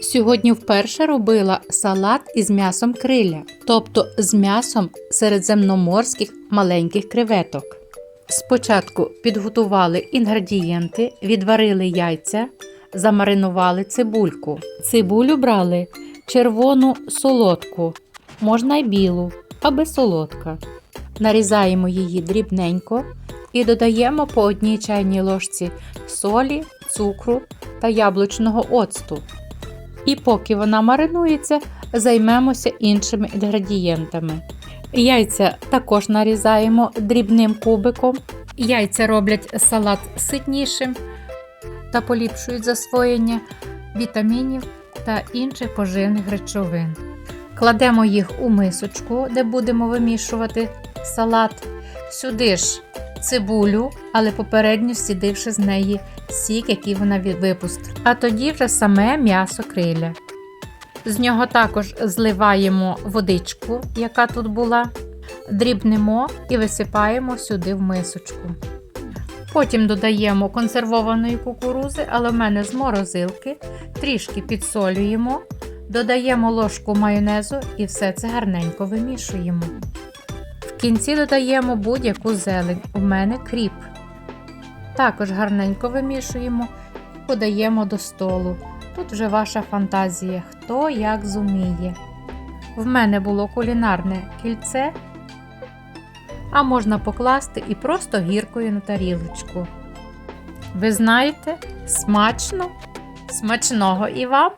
Сьогодні вперше робила салат із м'ясом криля, тобто з м'ясом середземноморських маленьких креветок. Спочатку підготували інгредієнти, відварили яйця, замаринували цибульку. Цибулю брали червону солодку, можна й білу, аби солодка. Нарізаємо її дрібненько і додаємо по одній чайній ложці солі, цукру та яблучного оцту. І поки вона маринується, займемося іншими інгредієнтами. Яйця також нарізаємо дрібним кубиком. Яйця роблять салат ситнішим та поліпшують засвоєння вітамінів та інших поживних речовин. Кладемо їх у мисочку, де будемо вимішувати салат. Сюди ж цибулю, але попередньо сідивши з неї сік, який вона випустила. А тоді вже саме м'ясо криля. З нього також зливаємо водичку, яка тут була, дрібнемо і висипаємо сюди в мисочку. Потім додаємо консервованої кукурузи, але в мене з морозилки, трішки підсолюємо, додаємо ложку майонезу і все це гарненько вимішуємо. Кінці додаємо будь-яку зелень. У мене кріп. Також гарненько вимішуємо і подаємо до столу. Тут вже ваша фантазія, хто як зуміє. В мене було кулінарне кільце, а можна покласти і просто гіркою на тарілочку. Ви знаєте, смачно, смачного і вам!